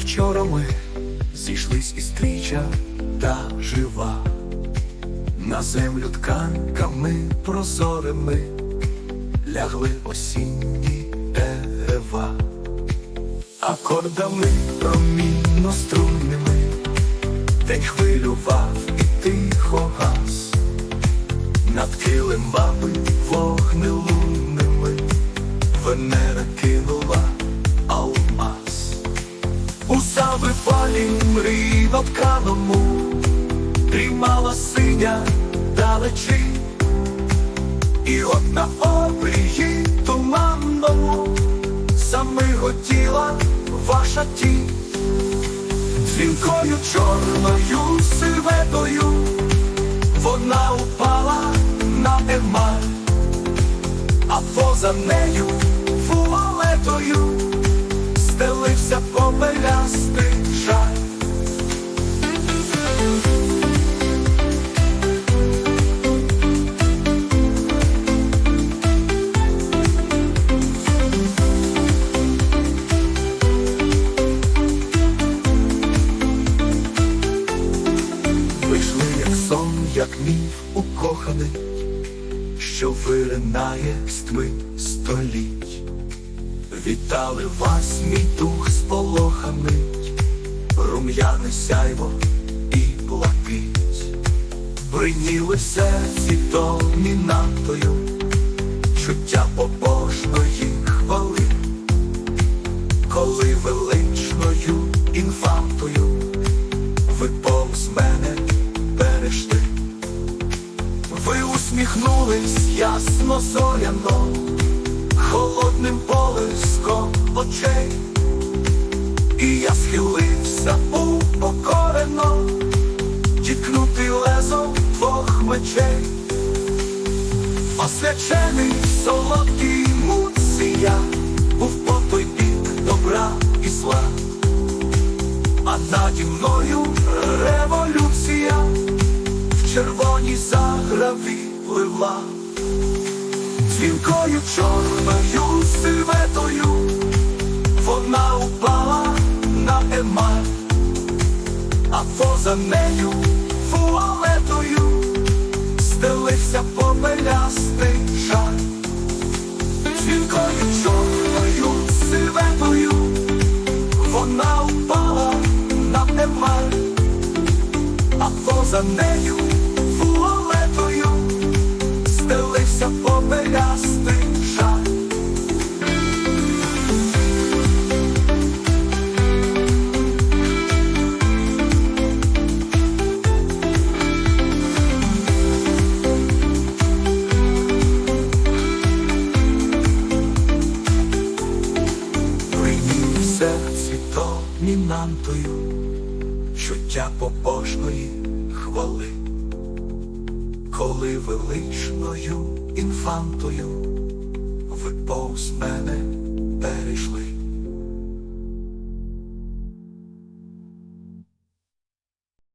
вчора ми зійшлись із тріча та жива. На землю тканками прозорими лягли осінні дерева, акордами промінно струнними, день хвилював і тихо гас, над килимами вогнелунними Венера мрійно тканому Дрімала синя далечі, і от на обрії туманному Замиготіла ваша тінь. Дзвінкою чорною сильветою Вона упала на емаль. А поза нею фуалетою стелився попелястий як міф укоханий що виринає з тми століть. Вітали вас, мій дух сполоханий, рум'яне сяйво і блакить, Прийняли серці домінантою, чуття побожної усміхнулись ясно зоряно, холодним полиском очей, і я схилився упокорено, діткнути лезом двох мечей, освячений в солодкій муці я був по той бік добра і зла, а наді мною революція в червоній заграві пливла, дзвінкою чорною сильветою вона упала на емаль, а поза нею фуалетою стелився попелястий жаль, дзвінкою чорною сильветою вона упала на емаль, а поза нею стелився попелястий жаль. Приймів серці домінантою чуття побожної хвали, коли величною інфантою ви повз мене перейшли.